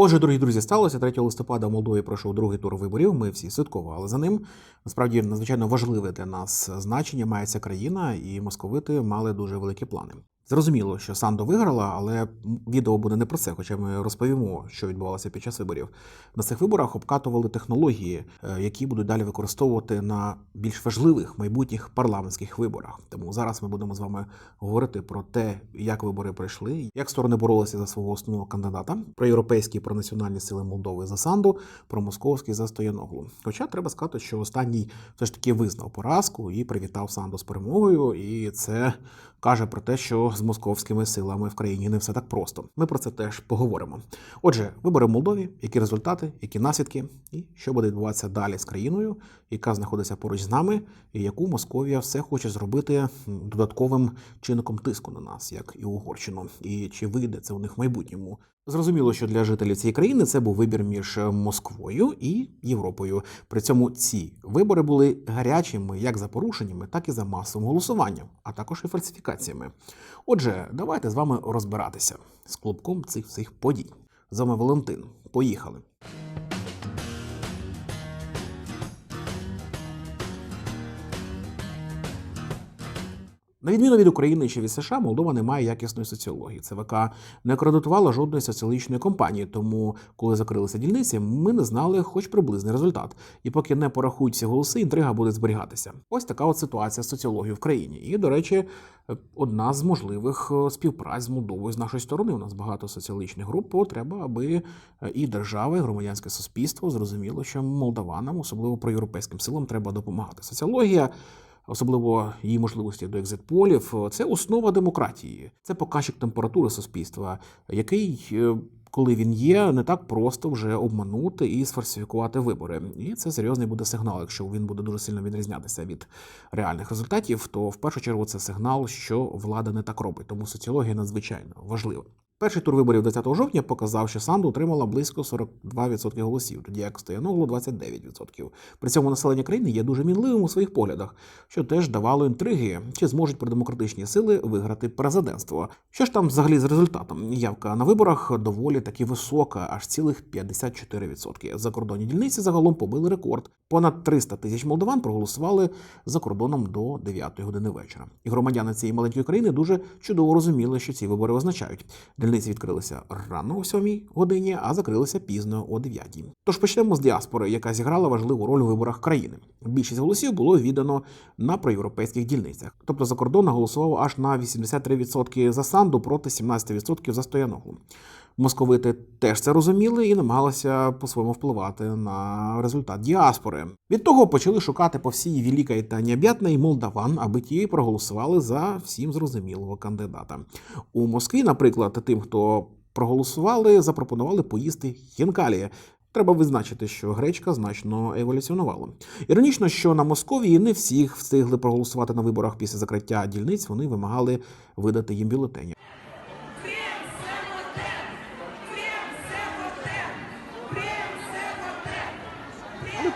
Отже, дорогі друзі, сталося 3 листопада в Молдові пройшов другий тур виборів. Ми всі слідкували за ним. Насправді надзвичайно важливе для нас значення має ця країна, і московити мали дуже великі плани. Зрозуміло, що Сандо виграла, але відео буде не про це, хоча ми розповімо, що відбувалося під час виборів. На цих виборах обкатували технології, е, які будуть далі використовувати на більш важливих майбутніх парламентських виборах. Тому зараз ми будемо з вами говорити про те, як вибори пройшли, як сторони боролися за свого основного кандидата, про європейські про національні сили Молдови за Санду, про московський за Стояноглу. Хоча треба сказати, що останній все ж таки визнав поразку і привітав Санду з перемогою, і це каже про те, що з московськими силами в країні не все так просто. Ми про це теж поговоримо. Отже, вибори в Молдові, які результати, які наслідки, і що буде відбуватися далі з країною, яка знаходиться поруч з нами, і яку Московія все хоче зробити додатковим чинником тиску на нас, як і Угорщину, і чи вийде це у них в майбутньому. Зрозуміло, що для жителів цієї країни це був вибір між Москвою і Європою. При цьому ці вибори були гарячими як за порушеннями, так і за масовим голосуванням, а також і фальсифікаціями. Отже, давайте з вами розбиратися з клубком цих всіх подій. З вами Валентин. Поїхали. На відміну від України чи від США, Молдова не має якісної соціології. ЦВК не акредитувала жодної соціологічної компанії, тому, коли закрилися дільниці, ми не знали хоч приблизний результат. І поки не порахують ці голоси, інтрига буде зберігатися. Ось така от ситуація з соціологією в країні. І, до речі, одна з можливих е, співпраць з Молдовою з нашої сторони. У нас багато соціологічних груп. Бо треба, аби е, і держава, і громадянське суспільство зрозуміло, що молдаванам, особливо проєвропейським силам, треба допомагати. Соціологія особливо її можливості до екзитполів, це основа демократії, це показчик температури суспільства, який, е, коли він є, не так просто вже обманути і сфальсифікувати вибори. І це серйозний буде сигнал. Якщо він буде дуже сильно відрізнятися від реальних результатів, то в першу чергу це сигнал, що влада не так робить. Тому соціологія надзвичайно важлива. Перший тур виборів 20 жовтня показав, що Санду отримала близько 42% голосів, тоді як Стояногло 29%. При цьому населення країни є дуже мінливим у своїх поглядах, що теж давало інтриги, чи зможуть продемократичні сили виграти президентство. Що ж там взагалі з результатом? Явка на виборах доволі таки висока, аж цілих 54%. Закордонні дільниці загалом побили рекорд. Понад 300 тисяч молдаван проголосували за кордоном до 9 години вечора. І громадяни цієї маленької країни дуже чудово розуміли, що ці вибори означають. Дільниці відкрилися рано о 7 годині, а закрилися пізно о 9. Тож почнемо з діаспори, яка зіграла важливу роль у виборах країни. Більшість голосів було віддано на проєвропейських дільницях. Тобто за кордон голосувало аж на 83% за Санду проти 17% за Стояноглу. Московити теж це розуміли і намагалися по-своєму впливати на результат діаспори. Від того почали шукати по всій Великій та Необ'ятній молдаван, аби ті проголосували за всім зрозумілого кандидата. У Москві, наприклад, тим, хто проголосували, запропонували поїсти хінкалі. Треба визначити, що гречка значно еволюціонувала. Іронічно, що на Московії не всіх встигли проголосувати на виборах після закриття дільниць. Вони вимагали видати їм бюлетені.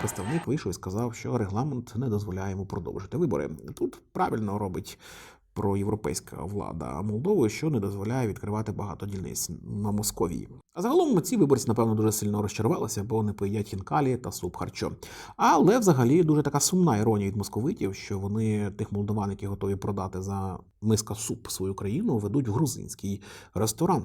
Представник вийшов і сказав, що регламент не дозволяє йому продовжити вибори. Тут правильно робить проєвропейська влада Молдови, що не дозволяє відкривати багато дільниць на Московії. А загалом ці виборці, напевно, дуже сильно розчарувалися, бо не поїдять хінкалі та суп харчо. Але взагалі дуже така сумна іронія від московитів, що вони тих молдаван, які готові продати за миска суп свою країну, ведуть в грузинський ресторан.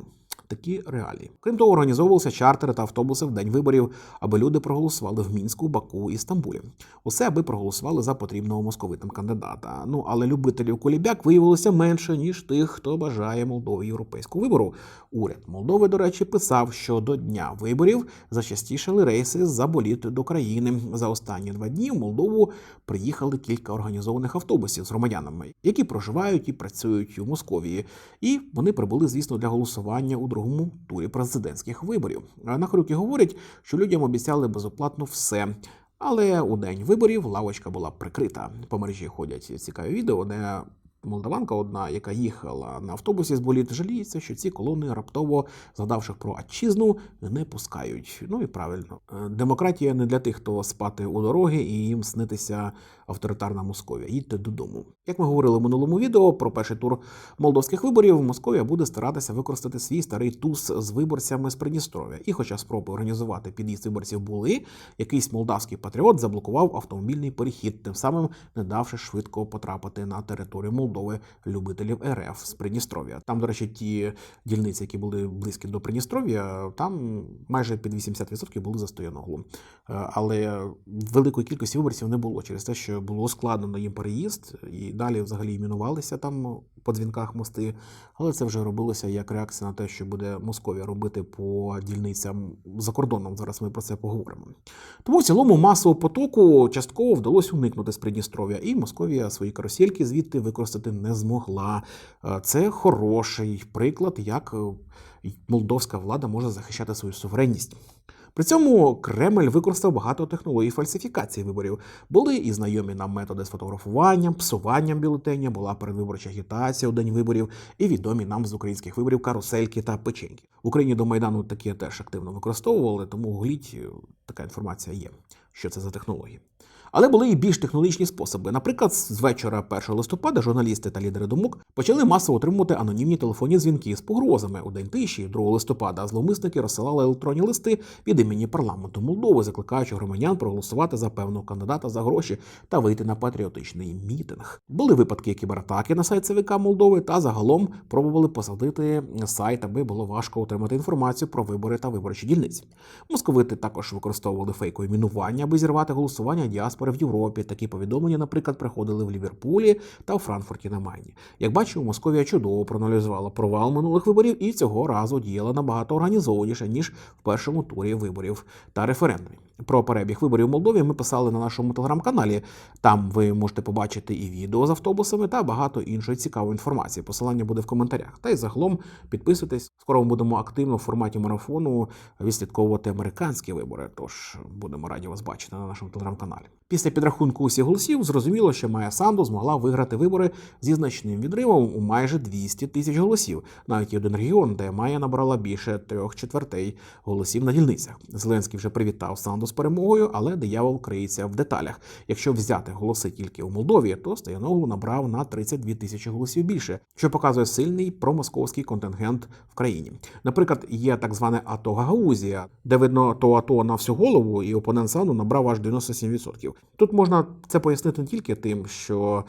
Такі реалії. Крім того, організовувалися чартери та автобуси в день виборів, аби люди проголосували в Мінську, Баку і Стамбулі. Усе аби проголосували за потрібного московитам кандидата. Ну але любителів колібяк виявилося менше ніж тих, хто бажає Молдові європейського вибору. Уряд Молдови, до речі, писав, що до дня виборів зачастішали рейси з-за боліт до країни. За останні два дні в Молдову приїхали кілька організованих автобусів з громадянами, які проживають і працюють у Московії. І вони прибули, звісно, для голосування у другому турі президентських виборів. Нахрюки говорять, що людям обіцяли безоплатно все. Але у день виборів лавочка була прикрита. По мережі ходять цікаві відео, де молдаванка, одна, яка їхала на автобусі з боліт, жаліється, що ці колони раптово, згадавши про атчизну, не пускають. Ну і правильно, Е, демократія не для тих, хто спати у дороги і їм снитися авторитарна Московія. Їдьте додому. Як ми говорили в минулому відео про перший тур молдовських виборів, Московія буде старатися використати свій старий туз з виборцями з Придністров'я. І, хоча спроби організувати під'їзд виборців були, якийсь молдавський патріот заблокував автомобільний перехід, тим самим не давши швидко потрапити на територію Молдови любителів РФ з Придністров'я. Там, до речі, ті дільниці, які були близькі до Придністров'я, там майже під 80% були за стояноглу. Е, Але великої кількості виборців не було через те, що було ускладнено їм переїзд, і далі взагалі іменувалися там по дзвінках мости. Але це вже робилося як реакція на те, що буде Московія робити по дільницям за кордоном. Зараз ми про це поговоримо. Тому в цілому масового потоку частково вдалося уникнути з Придністров'я, і Московія свої карусельки звідти використати не змогла. Е, Це хороший приклад, як е, молдовська влада може захищати свою суверенність. При цьому Кремль використав багато технологій фальсифікації виборів. Були і знайомі нам методи з фотографуванням, псуванням бюлетеня, була передвиборча агітація у день виборів, і відомі нам з українських виборів карусельки та печеньки. В Україні до Майдану такі теж активно використовували, тому гугліть, е, така інформація є, що це за технології. Але були і більш технологічні способи. Наприклад, з вечора 1 листопада журналісти та лідери думок почали масово отримувати анонімні телефонні дзвінки з погрозами. У день тиші, 2 листопада, зловмисники розсилали електронні листи від імені парламенту Молдови, закликаючи громадян проголосувати за певного кандидата за гроші та вийти на патріотичний мітинг. Були випадки кібератаки на сайт ЦВК Молдови та загалом пробували посадити сайт, аби було важко отримати інформацію про вибори та виборчі дільниці. Московити також використовували фейкові мінування, аби зірвати голосування діаспори в Європі. Такі повідомлення, наприклад, приходили в Ліверпулі та у Франкфурті на Майні. Як бачимо, Московія чудово проаналізувала провал минулих виборів і цього разу діяла набагато організованіше ніж в першому турі виборів та референдумів. Про перебіг виборів в Молдові ми писали на нашому телеграм-каналі. Там ви можете побачити і відео з автобусами та багато іншої цікавої інформації. Посилання буде в коментарях. Та й загалом підписуйтесь. Скоро ми будемо активно в форматі марафону відслідковувати американські вибори. Тож будемо раді вас бачити на нашому телеграм-каналі. Після підрахунку усіх голосів зрозуміло, що Майя Санду змогла виграти вибори зі значним відривом у майже 200 тисяч голосів. Навіть один регіон, де Майя набрала більше трьох четвертей голосів на дільницях. Зеленський вже привітав Санду з перемогою, але диявол криється в деталях. Якщо взяти голоси тільки у Молдові, то Стояноглу набрав на 32 тисячі голосів більше, що показує сильний промосковський контингент в країні. Наприклад, є так зване АТО Гагаузія, де видно то АТО на всю голову, і опонент Санду набрав аж 97%. Тут можна це пояснити не тільки тим, що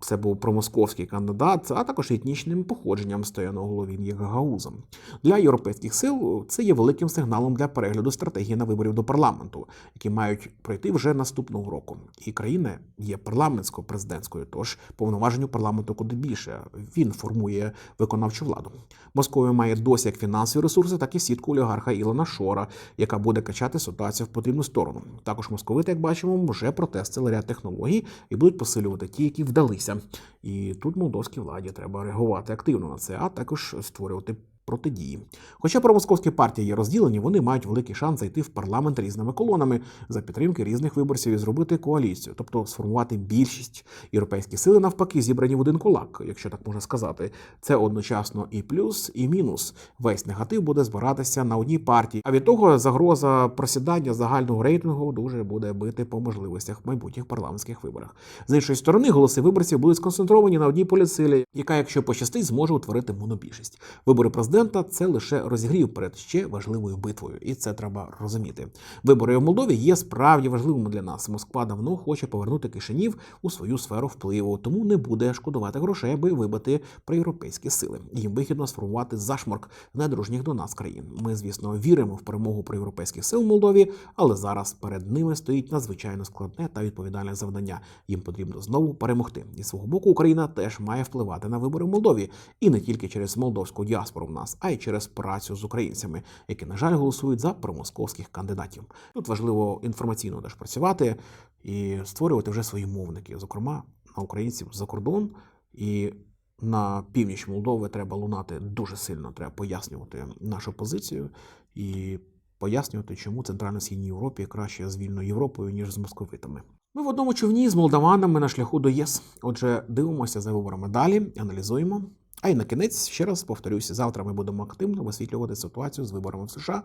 це був промосковський кандидат, а також етнічним походженням стояного він є гагаузом. Для європейських сил це є великим сигналом для перегляду стратегії на виборів до парламенту, які мають пройти вже наступного року. І країна є парламентсько-президентською, тож повноважень парламенту куди більше. Він формує виконавчу владу. Московія має досі як фінансові ресурси, так і сітку олігарха Ілона Шора, яка буде качати ситуацію в потрібну сторону. Також московити, як бачимо, вже протестили ряд технологій і будуть посилювати ті, які вдалися. І тут молдовській владі треба реагувати активно на це, а також створювати. Протидії. Хоча промосковські партії є розділені, вони мають великий шанс зайти в парламент різними колонами за підтримки різних виборців і зробити коаліцію, тобто сформувати більшість. Європейські сили навпаки зібрані в один кулак, якщо так можна сказати. Це одночасно і плюс, і мінус. Весь негатив буде збиратися на одній партії. А від того загроза просідання загального рейтингу дуже буде бити по можливостях в майбутніх парламентських виборах. З іншої сторони, голоси виборців будуть сконцентровані на одній політсилі, яка, якщо пощастить, зможе утворити монобільшість. Вибори президента це лише розігрів перед ще важливою битвою, і це треба розуміти. Вибори в Молдові є справді важливими для нас. Москва давно хоче повернути Кишинів у свою сферу впливу, тому не буде шкодувати грошей, аби вибити проєвропейські сили. Їм вигідно сформувати зашморк недружніх до нас країн. Ми, звісно, віримо в перемогу проєвропейських сил в Молдові, але зараз перед ними стоїть надзвичайно складне та відповідальне завдання. Їм потрібно знову перемогти. І свого боку Україна теж має впливати на вибори в Молдові, і не тільки через молдовську діаспору в нас, а й через працю з українцями, які, на жаль, голосують за промосковських кандидатів. Тут важливо інформаційно теж працювати і створювати вже свої мовники, зокрема на українців за кордон і. На північ Молдови треба лунати дуже сильно. Треба пояснювати нашу позицію і пояснювати, чому Центрально-Східній Європі краще з вільною Європою ніж з московитами. Ми в одному човні з молдаванами на шляху до ЄС. Отже, дивимося за виборами далі, аналізуємо. А й на кінець ще раз повторюся: завтра ми будемо активно висвітлювати ситуацію з виборами в США.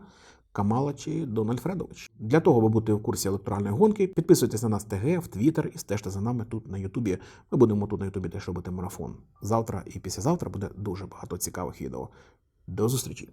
Камала чи Дональд Фредович. Для того, аби бути в курсі електоральної гонки, підписуйтесь на нас ТГ, в Твіттер і стежте за нами тут на Ютубі. Ми будемо тут на Ютубі теж робити марафон. Завтра і післязавтра буде дуже багато цікавих відео. До зустрічі!